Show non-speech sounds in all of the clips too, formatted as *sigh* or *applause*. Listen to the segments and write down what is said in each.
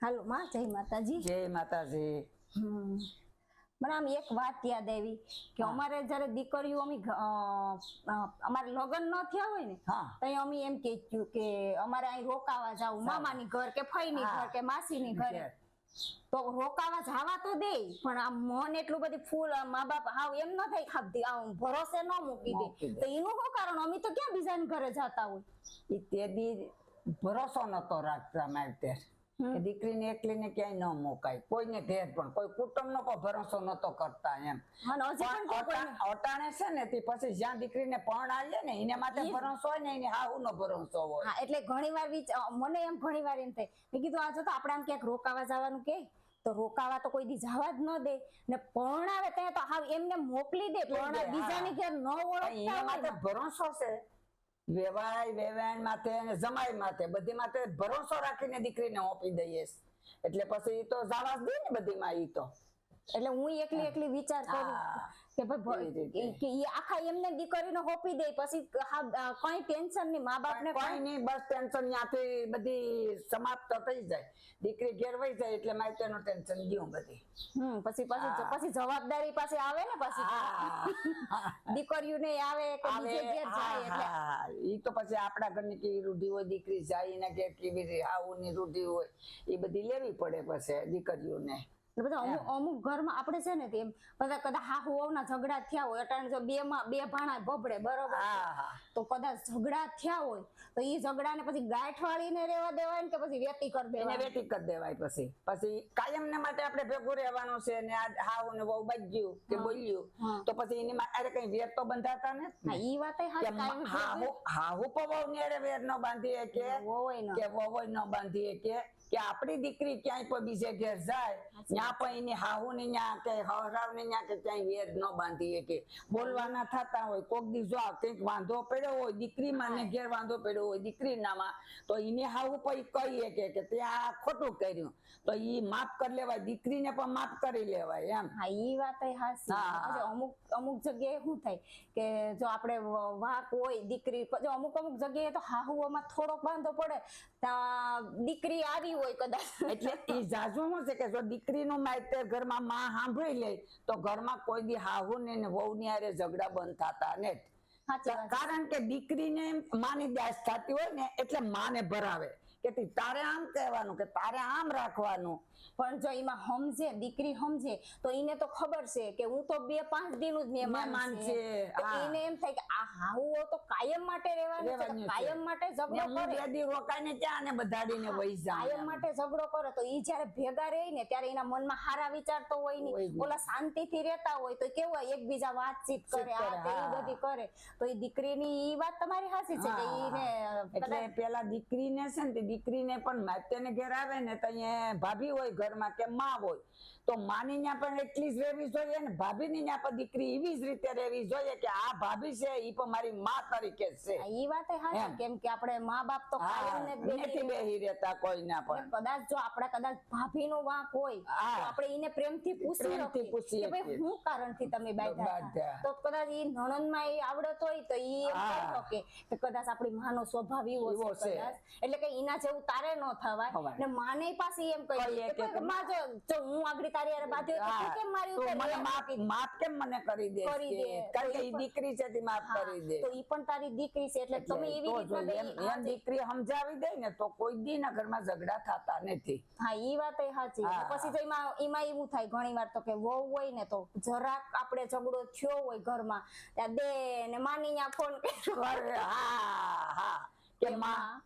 હાલો માં જય માતાજી. જય માતાજી. મને આમ એક વાત યાદ આવી કે અમારે જ્યારે દીકરીઓ અમે અમારે લગ્ન ન થયા હોય ને ત્યાં તો અમે એમ કહેતું કે અમારે અહીં રોકાવા જાવું મામાની ઘર કે ફઈની. ઘર કે માસીની ઘરે. તો રોકાવા જવા તો દે પણ આમ મન એટલું બધું ફૂલ મા બાપ હાવ એમ ન થાય ખાધી આમ ભરોસે ન મૂકી દે. તો એનું શું કારણ? અમે તો ક્યાં બીજાની ઘરે જતા હોય? તે દી ભરોસો નતો રાખતા મારે ત્યાં. કે દીકરીને એકલીને ક્યાંય ન મુકાય. કોઈને ઘેર પણ. કોઈ કુટુંબનો કોઈ ભરોસો નતો કરતા એમ. અટાણે છે ને તે પછી જ્યાં દીકરીને પણ આવીએ ને એને માટે ભરોસો હોય ને એને હાહુનો ભરોસો હોય. એટલે ઘણી વાર મને એમ ઘણી વાર એમ થાય. મેં કીધું આ જો તો આપણે આમ ક્યાંક રોકાવા જવાનું કે? તો રોકાવા તો કોઈ દી જવા જ ન દે. ને પરણાવે ત્યાં તો હાવ એમને મોકલી દે. પરણાવે હા. બીજાની ઘેર ન ઓળખતા ભરોસો છે. વેવાય વેવાણ માથે અને જમાઈ માથે બધી માથે ભરોસો રાખીને દીકરીને ઓપી દઈએ. એટલે પછી તો જાવાસ દે ને બધીમાં ઈ તો. એટલે હું એકલી એકલી વિચાર કરું. કે ભાઈ એવી રીતે. ભ- કે આખા એમને દીકરીને હોપી દે પછી હા, ટેન્શન નહીં મા બાપને કોઈ નહીં બસ ટેન્શન ત્યાંથી બધી સમાપ્ત થઈ જાય. દીકરી ઘેર વહી જાય એટલે મારે ટેન્શન ગયું બધી. હમ પછી પછી પછી જવાબદારી પાસે આવે ને પછી. દીકરીયું દીકરીઓને આવે કે આવે, બીજે ઘેર જાય એટલે. ઈ તો પછી આપણા ઘરની કેવી રૂઢી હોય દીકરી જાય એના ઘેર કેવી રીતે આવુંની રૂઢી હોય એ બધી લેવી પડે પછી દીકરીઓને. બધા અમુક અમુક ઘરમાં આપણે છે ને તે એમ બધા કદાચ હાહુ વહુના ઝઘડા થયા હોય અટાણે જો બે માં બે ભાણા ભભડે બરોબર હા હા. તો કદાચ ઝઘડા થયા હોય તો ઈ ઝઘડાને પછી ગાંઠ વાળીને રહેવા દેવાય ને કે પછી વેટી કરી દેવાય? વેટી કરી દેવાય પછી. પછી કાયમ ને માટે આપણે ભેગું રહેવાનું છે ને આ હાવ ને બહુ બજ્યું કે બોલ્યું તો પછી એની માં અરે કઈ વેર તો બંધાતા ને? હા ઈ વાત હા હાહુ હાહુ પવાવ ને અરે વેર નો બાંધીએ કે કે વવોય ન બાંધીએ કે કે આપણી દીકરી ક્યાંય પણ બીજે ઘેર જાય ત્યાં પણ એની હાહુ ને ન્યા કે હરાવ ને ન્યા કે ક્યાંય વેર ન બાંધીએ કે બોલવાના થતા હોય કોક દી જો કંઈક વાંધો પડ્યો હોય દીકરી માં ને ઘેર વાંધો પડ્યો હોય દીકરી નામાં તો એને હાહુ પછી કહીએ કે કે તે આ ખોટું કર્યું. તો ઈ માફ કરી લેવાય દીકરીને પણ માફ કરી લેવાય એમ. હા ઈ વાત હાસી અમુક અમુક જગ્યાએ શું થાય કે જો આપણે વાક હોય દીકરી જો અમુક અમુક જગ્યાએ તો હાહુઓમાં થોડોક વાંધો પડે ત્યાં દીકરી આવી હોય કદાચ. એટલે એ જાજુ શું છે કે જો દીકરીનું માહિતી ઘરમાં માં સાંભળી લે તો ઘરમાં કોઈ દી હાહુ ને વહુ ની હારે ઝઘડા બંધ થતા ને કારણ કે દીકરીને માની દાસ થતી હોય ને એટલે માને ભરાવે. કે તારે આમ કહેવાનું કે તારે આમ રાખવાનું. પણ જો એમાં સમજે દીકરી સમજે તો એને તો ખબર છે કે હું તો બે પાંચ દિન જ મહેમાન છે. એને એમ થાય કે આ હાહુઓ તો કાયમ માટે રહેવાની છે. કાયમ માટે ઝઘડો કરે. બે દી રોકાઈને ત્યાં ને બધાડીને વહી કાયમ માટે ઝઘડો કરે. તો ઈ જ્યારે ભેગા રહે ને ત્યારે એના મનમાં હારા વિચાર તો હોય નહીં. ઓલા શાંતિથી રહેતા હોય તો કેવું હોય? એકબીજા વાતચીત કરે આ તે બધી કરે. તો એ દીકરીની ઈ વાત તમારી હાસી છે કે એટલે પેલા દીકરીને છે ને દીકરીને પણ માત્યને ઘેર આવે ને તો અહીંયા ભાભી હોય ઘરમાં કે માં હોય તો માની ત્યાં પણ એટલી જ રહેવી જોઈએ ને ભાભીની ત્યાં પણ દીકરી એવી જ રીતે રહેવી જોઈએ કે આ ભાભી છે એ પણ મારી માં તરીકે છે. એ વાત હા કેમ કે આપણે મા બાપ તો ને નથી બેહી રહેતા કોઈના પણ. કદાચ જો આપણે કદાચ ભાભીનો વાંક હોય આપણે એને પ્રેમથી પૂછી પૂછી કે ભાઈ હું કારણથી તમે બેઠા? તો કદાચ એ નણંદમાં એ આવડત હોય તો એ એમ કહી શકે. કે કદાચ આપણી માનો સ્વભાવ એવો છે. એટલે કે એના જેવું તારે ન થવાય. ને માને પાસે એમ કહી કે માં જો જો હું આગળ તારી હારે બાધ્યો તો કેમ મારી ઉપર મને માફ માફ કેમ મને કરી દે? કરી દે. કારણ કે ઈ દીકરી છે તે માફ કરી દે. તો ઈ પણ તારી દીકરી છે એટલે તમે એવી તો રીતના જોઈએ. બે- એમ દીકરી સમજાવી દે ને તો કોઈ દી ના ઘરમાં ઝઘડા થતા નથી. હા ઈ વાત એ સાચી. પછી તો એમાં એમાં એવું થાય ઘણી વાર તો કે વહુ હોય ને તો જરાક આપણે ઝઘડો થયો હોય ઘરમાં ત્યાં દે ને માની ફોન કરે હા હા. કે માં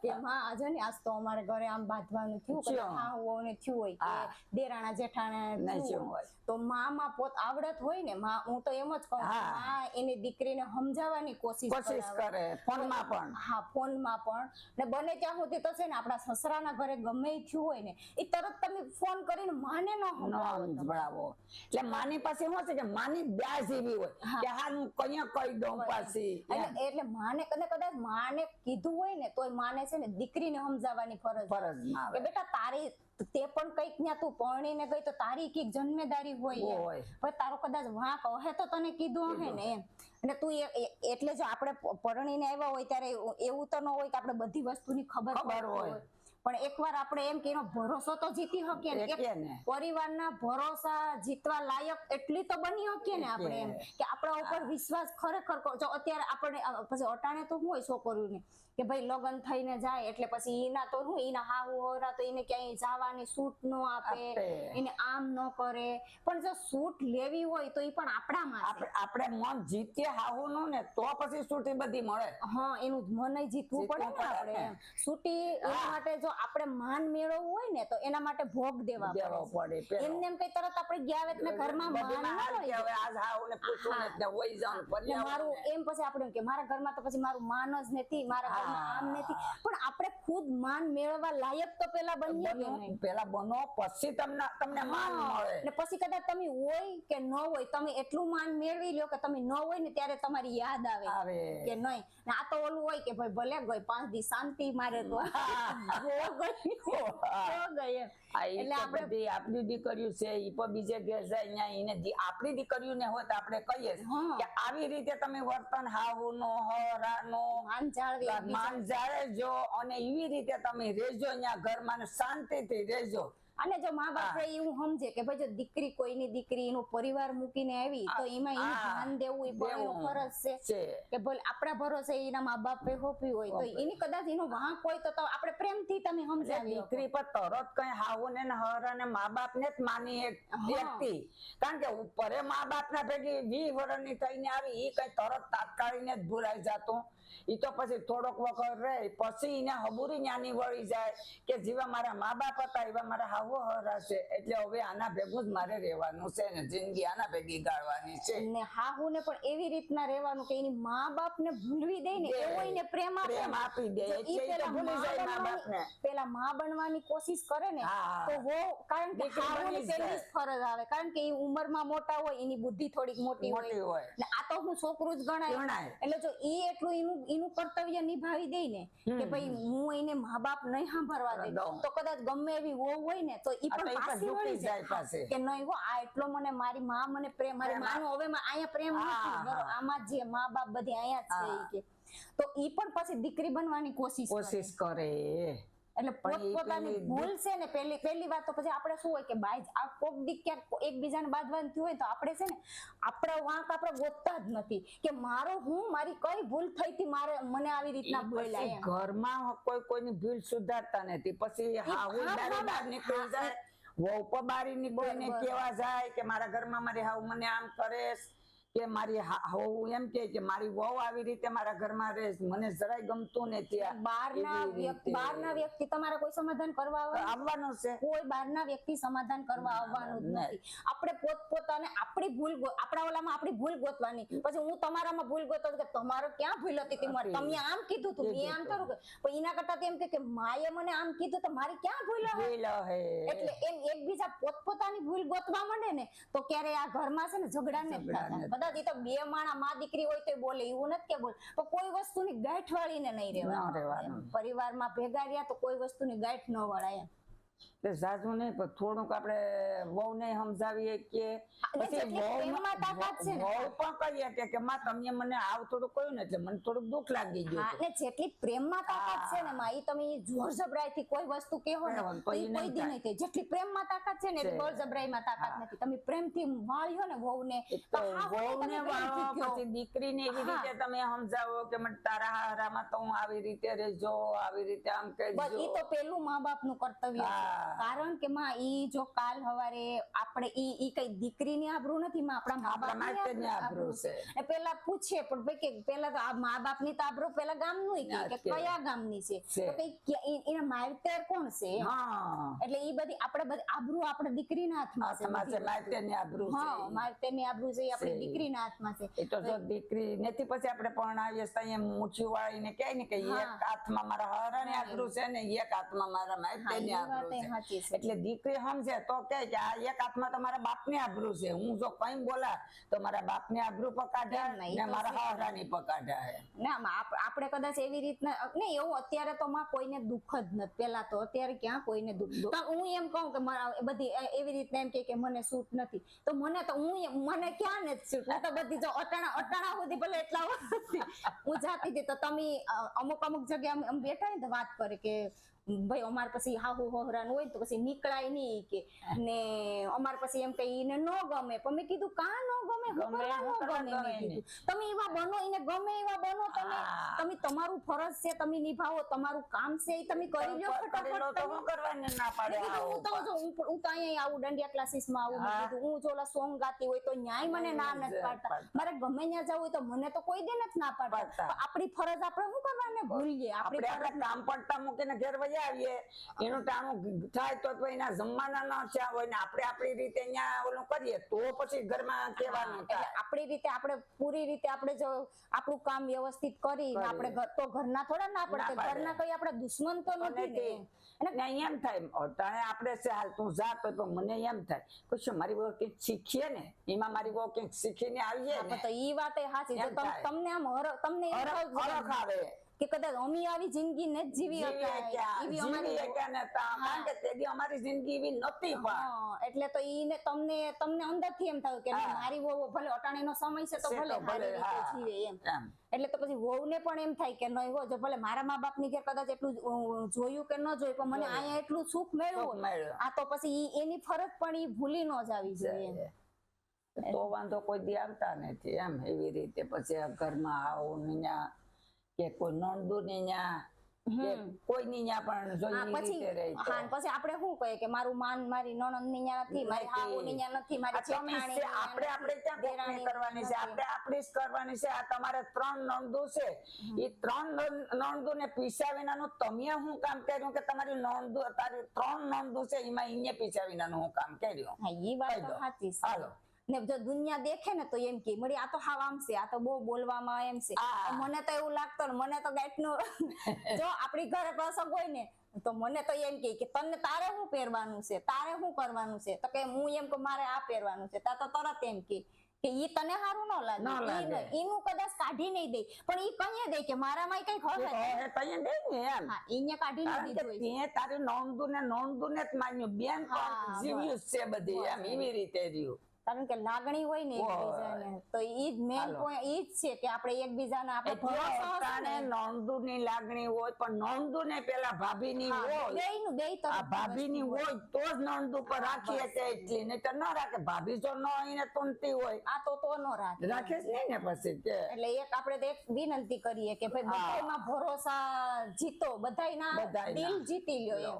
કે માં આજે ને આજ તો અમારે ઘરે આમ બાંધવાનું થયું કે થયું. હા થયું હોય કે દેરાણા જેઠાણે થયું થયું હોય. હોય. તો માં માં પોત આવડત હોય ને માં હું તો એમ જ કહું માં એની દીકરીને સમજાવવાની કોશિશ. કરે ફોનમાં પણ. હા ફોનમાં પણ. ને બને ત્યાં સુધી તો છે ને આપણા સસરાના ઘરે ગમે થયું હોય ને એ તરત તમે ફોન કરીને માને ન સંભળાવો. એટલે માની પાસે શું છે કે માની બ્યાજ એવી હોય. કે હું કયા કહી દઉં પાછી. એટલે એટલે માને કદાચ કદાચ માને કીધું હોય ને તોય માને છે ને દીકરીને સમજાવવાની ફરજ. ફરજમાં કે બેટા તારી તે પણ કંઈક ત્યાં તું પરણીને ગઈ તો તારી કંઈક જન્મેદારી હોય પણ તારો કદાચ વાંક હે તો તને કીધું હે ને એમ. અને તું એટલે જો આપણે પરણીને આવ્યા હોય ત્યારે એવું- તો ન હોય કે આપણે બધી વસ્તુની ખબર ખબર હોય. પણ એકવાર આપણે એમ કે એનો ભરોસો તો જીતી શકીએ ને. પરિવારના ભરોસા જીતવા લાયક એટલી તો બની શકીએ ને આપણે એમ. કે આપણા ઉપર વિશ્વાસ ખરેખર જો અત્યારે આપણે પછી અટાણે તો હું હોય છોકરીઓને? કે ભાઈ લગ્ન થઈને જાય એટલે પછી એના તો શું એના હાહુ હોરા તો એને ક્યાંય જવાની સૂટ ન આપે. એને આમ ન કરે. પણ જો સૂટ લેવી હોય તો એ પણ આપણામાં. આપણે મન જીતીએ હાહુનું ને તો પછી સૂટી બધી મળે. હા એનું મન જીતવું પડે ને આપણે સૂટી એના માટે જો આપણે માન મેળવવું હોય ને તો એના માટે ભોગ દેવા પડે એમને એમ કઈ તરત આપણે ગયા વેત ને ઘરમાં માન ન હોય. હવે આજ હાહુને પૂછવું હા. ને જાઉં ને ફરી ને મારું એમ પછી આપણે કે મારા ઘરમાં તો પછી મારું માન જ નથી મારા હા. આમ નથી. પણ આપણે ખુદ માન મેળવવા લાયક તો પેલા બનીએ પેલા બનો પછી તમને તમને માન મળે. ને પછી કદાચ તમે હોય કે ન હોય તમે એટલું માન મેળવી લ્યો કે તમે ન હોય ને ત્યારે તમારી યાદ આવે કે નહીં. ને આ તો ઓલું હોય કે ભાઈ ભલે ગઈ પાંચ દી શાંતિ મારે તો. ગઈ. ગઈ એટલે આપણે આપણી દીકરીઓ છે ઈ પણ બીજે ઘેર જાય અહીંયા એને આપણી દીકરીઓને હોય તો આપણે કહીએ કે આવી રીતે તમે વર્તન હાહુનો હરાનો માન જાળવી. અને એવી રીતે તમે રહેજો ન્યા ઘરમાં શાંતિથી રહેજો અને જો મા બાપ એવું સમજે કે ભાઈ જો દીકરી કોઈની દીકરી એનો પરિવાર મૂકીને આવી તો એમાં એનું ધ્યાન દેવું એ પણ ફરજ છે કે ભલે આપણા ભરોસે એના મા બાપે હોપ્યું હોય તો એની કદાચ એનો વાંક હોય તો આપણે પ્રેમથી તમે સમજાવી દીકરી પર તરત કઈ હાવો ને હર અને મા બાપ ને જ માની એક વ્યક્તિ. કારણ કે ઉપરે મા બાપ ના ભેગી વી વર્ષની થઈને આવી એ કઈ તરત તાત્કાલિક જ ભૂલાઈ જાતું. ઈ તો પછી થોડોક વખત રહે પછી એને હબુરી જ્ઞાની વળી જાય કે જેવા મારા મા બાપ હતા એવા મારા હાવો હરા એટલે હવે આના ભેગું જ મારે રહેવાનું છે ને જિંદગી આના ભેગી ગાળવાની છે. ને હાહુ ને પણ એવી રીતના રહેવાનું કે એની મા બાપ ને ભૂલવી દે ને એવો એને પ્રેમ આપી દે એટલે ભૂલી જાય મા બનવાની- બાપને. પેલા મા બનવાની કોશિશ કરે ને તો હો કારણ કે હાહુ ની પેલી ફરજ આવે. કારણ કે એ ઉંમરમાં મોટા હોય એની બુદ્ધિ થોડીક મોટી હોય. ને આ તો હું છોકરું જ ગણાય. ગણાય. એટલે જો એ એટલું એનું એનું કર્તવ્ય નિભાવી દે ને કે ભાઈ હું એને મા બાપ નહીં સાંભળવા દઉં. તો કદાચ ગમે એવી વહુ હોય ને તો એ પણ પાછી વળી જાય. જાય કે નહીં હો આ એટલો મને મારી મા મને પ્રેમ મારી મા માનો હવે માં અહીંયા પ્રેમ નથી. આમાં જે મા બાપ બધી અહીંયા છે કે. તો એ પણ પછી દીકરી બનવાની કોશિશ કોશિશ કરે. એટલે પોતપોતાની ભૂલ છે ને પેલી પહેલી વાત તો પછી આપણે શું હોય કે બાય આ કોક દી ક્યાંક એકબીજાને બાંધવાનું થયું હોય તો આપણે છે ને આપણા વાંક આપણે ગોતતા જ નથી. કે મારો હું મારી કઈ ભૂલ થઈ હતી મારે મને આવી રીતના ભૂલ પછી ઘરમાં કોઈ કોઈની ભૂલ સુધારતા નથી. પછી હા, બહાર નીકળી જાય વહુ પણ બારી નીકળીને કેવા જાય કે મારા ઘરમાં મારી હાવ મને આમ કરે કે મારી હા- એમ કે કે મારી વહુ આવી રીતે મારા ઘરમાં રહે મને જરાય ગમતું નથી. બહારના વ્યક્તિ રીતે. બહારના વ્યક્તિ તમારે કોઈ સમાધાન કરવા આવવાનું છે કોઈ બહારના વ્યક્તિ સમાધાન કરવા આવવાનું જ. નથી આપણે પોતપોતાને આપણી ભૂલ આપણા ઓલામાં આપણી ભૂલ ગોતવાની પછી હું તમારામાં ભૂલ ગોતો કે તમારો ક્યાં ભૂલ હતી મારી તમે આમ કીધું તું મેં આમ કરું પણ એના કરતા તો એમ કે માએ મને આમ કીધું તો મારી ક્યાં ભૂલ ભૂલ હે એટલે એમ એકબીજા પોતપોતાની ભૂલ ગોતવા માંડે ને તો ક્યારે આ ઘરમાં છે ને ઝઘડા ને ઝઘડા થતા નથી. કદાચ ઈ તો બે માણા માં દીકરી હોય તો બોલે એવું નથી કે બોલે પણ કોઈ વસ્તુની ગાંઠ વાળીને નહીં ન. એમ. પરિવારમાં ભેગા રહ્યા તો કોઈ વસ્તુની ગાંઠ ન વળાય તે ઝાઝું નહીં પણ થોડુંક આપણે વહુને સમજાવીએ કે પછી ને. વહુ પણ કહીએ કે કે માં તમે મને આવ થોડું કહ્યું ને એટલે મને થોડુંક દુઃખ લાગી ગયું ને જેટલી પ્રેમમાં તાકાત છે ને માં ઈ તમે જોર જબરાઈ થી કોઈ વસ્તુ કહેવો ને કોઈ નહીં દી નહીં થાય. જેટલી પ્રેમમાં તાકાત છે ને જોર જબરાઈ માં તાકાત નથી. તમે પ્રેમથી વાળ્યો ને વહુને ને તો ને વાળો. પછી દીકરીને એવી રીતે તમે સમજાવો કે મને તારા હારામાં તો હું આવી રીતે રહેજો આવી રીતે આમ બસ ઈ તો પેલું મા બાપનું કર્તવ્ય છે. હા. કારણ કે માં ઈ જો કાલ હવારે આપણે ઈ ઈ કઈ દીકરીની આબરૂ નથી માં આપણા મા બાપની આબરૂ છે. ને પેલા પૂછે પણ ભાઈ કે પેલા તો આ મા બાપની તો આબરૂ પેલા ગામનું કે કે. કયા ગામની છે. તો કઈ એના માવતર કોણ છે હા એટલે ઈ બધી આપણે બધી આબરૂ આપણે દીકરીના હાથમાં છે. માટેની આબરૂ છે હા માવતરની આબરૂ છે આપણી. દીકરીના હાથમાં છે એ તો જો દીકરી નથી પછી આપણે પરણાવીએ તો અહીંયા મૂછ્યું વાળીને કહે ને કે એક હાથમાં મારા હરણ આબરૂ છે ને એક હાથમાં મારા માટેની આબરૂ છે સાચી છે. એટલે દીકરી સમજે તો કે આ એક હાથમાં તમારા બાપની આબરૂ છે. હું જો કઈ બોલા તો મારા બાપની આબરૂ પકાઢા ને મારા છે. હાવરાની ના. આપણે કદાચ એવી રીતના નહીં એવું અત્યારે તો માં કોઈને દુઃખ જ નથી. પેલા તો અત્યારે ક્યાં કોઈને દુઃખ? હું એમ કહું કે બધી એવી રીતના એમ કે મને સૂટ નથી. તો મને તો હું મને ક્યાં ને સૂટ? તો બધી જો અટાણા અટાણા સુધી ભલે એટલા હું જાતી હતી. તો તમે અમુક અમુક જગ્યાએ બેઠા ને વાત કરે કે ભાઈ અમાર પછી હાહુ હોહરાનું હોય તો પછી નીકળાય નહીં કે ને અમાર પછી એમ કે ન ગમે. પણ મેં કીધું કા ન ગમે? ન તમે એવા બનો એને ગમે એવા બનો તમે. તમે તમારું ફરજ છે તમે નિભાવો તમારું કામ છે એ તમે કરી લ્યો લો ફટાફટ તો તમે. શું ના પાડે હું તો આવું જો હું તો અહીંયા આવું દંડિયા ક્લાસીસમાં આવું. કીધું હું જો ઓલા સોંગ ગાતી હોય તો ન્યાય મને ના નથી પાડતા. મારે ગમે ત્યાં જવું હોય તો મને તો કોઈ દે નથી ના પાડતા. આપણી ફરજ આપણે શું કરવાને? ભૂલીએ. આપણે કામ પડતા મૂકીને ઘેર વહી આવીએ. એનું ટાણું થાય તો એના જમવાના ન થયા હોય ને આપણે આપણી રીતે અહીંયા ઓલું કરીએ તો પછી ઘરમાં કહેવાનું આપણી રીતે આપણે પૂરી રીતે આપણે જો આપણું કામ વ્યવસ્થિત કરી. આપણે ઘર- તો ઘરના થોડા ના પડે ઘરના કઈ આપણે દુશ્મન તો નથી ને. એમ થાય તને આપણે છે હાલ તું જા તો મને એમ થાય. કે શું મારી બહુ કંઈક શીખીએ ને? એમાં મારી બહુ કંઈક શીખીને આવીએ તો ઈ વાત એ સાચી. તમને આમ તમને આવે. કે કદાચ અમે આવી જિંદગી ને જીવી એવી અમારી અમારી જિંદગી એવી નહોતી પણ. એટલે તો ઈને તમને તમને અંદરથી એમ થયું કે મારી વહુ ભલે અટાણીનો સમય છે તો ભલે સારી રીતે જીવે એમ. એટલે તો પછી વહુને પણ એમ થાય કે નહીં હો જો ભલે મારા મા બાપની ઘેર કદાચ એટલું જોયું કે ન જોયું પણ મને. અહીંયા એટલું સુખ મળ્યું સુખ આ તો પછી એની ફરજ પણ ઈ ભૂલી ન જાવી જોઈએ. તો વાંધો કોઈ દી આવતા નથી એમ એવી રીતે પછી ઘરમાં આવું ન્યા કે કોઈ નોંધું ન્યા કોઈની ન્યા પણ જો પછી રીતે રહે તો. હા, પછી આપણે શું કહીએ કે મારું માન મારી નણંદની ન્યા નથી મારી હાહુ ની ન્યા નથી મારી જેઠાણી છે, આપણે આપણે નથી, દેરાણી કરવાની છે નથી. આપણે જ કરવાની છે આ તમારે ત્રણ નોંધો છે એ ત્રણ નોંધો ને પીસા વિનાનું તમે હું કામ કર્યું કે તમારી નોંધો તારી ત્રણ નોંધો છે એમાં એને પીસા વિનાનું હું કામ કર્યું હા ઈ વાત. સાચી છે. ને જો દુનિયા દેખે ને તો એમ કે મળી આ તો હાવ આમ છે આ તો બહુ બોલવામાં એમ છે. મને તો એવું લાગતો ને મને તો ગાંઠનું *laughs* જો આપણી ઘરે પ્રસંગ હોય ને તો મને તો એમ કે તને તારે શું પહેરવાનું છે? તારે શું કરવાનું છે? તો કે હું એમ કે મારે આ પહેરવાનું છે. તા તો તરત એમ કે કે ઈ તને સારું ન લાગે. ન. ન- ઈનું કદાચ કાઢી નહીં દે પણ ઈ કહીએ દે કે મારામાં કઈ હવે તઈએ દે ને એમ. હા ઈને કાઢી નહીં દીધું. તારી નોંધું ને નોંધું ને જ માન્યું. બેન પણ જીવ્યું છે બધી એમ એવી રીતે રહ્યું. કારણ કે લાગણી હોય ને એકબીજાને તો ઈ જ મેન પોઈન્ટ ઈ જ છે કે આપણે એકબીજાને આપણે એટલે ભરોસો હશે અટાણે ને? નોંધુની લાગણી હોય પણ નોંધુને પેલા ભાભીની હોય. બેયનું બેય આ ભાભીની હોય તો જ નોંધુ પર રાખીએ કે એટલી. નહીં તો ન રાખે. ભાભી જો ન એને તુંનતી હોય. આ તો તો નો રાખે. રાખે જ નહીં ને પછી કે. એટલે એક આપણે તો એક વિનંતી કરીએ કે ભાઈ હા. બધાયમાં ભરોસા જીતો. બધાયના બધાયના. દિલ જીતી લ્યો એમ. તો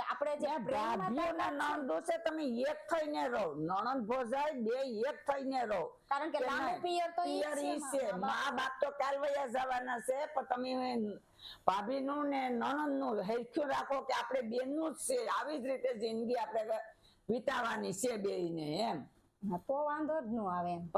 આપણે જે ભાભીઓના નણંદો છે તમે એક થઈને રહો. નણંદ ભોજાય બે એક થઈને રહો. કારણ કે લાંબો પિયર તો ઈ છે મા બાપ. તો કાલ વયા જવાના છે પણ તમે ભાભીનું ને નણંદનું હેરખ્યું રાખો કે આપણે બેનનું જ છે. આવી જ રીતે જિંદગી આપણે વિતાવાની છે બેયને એમ. તો વાંધો જ ન આવે એમ.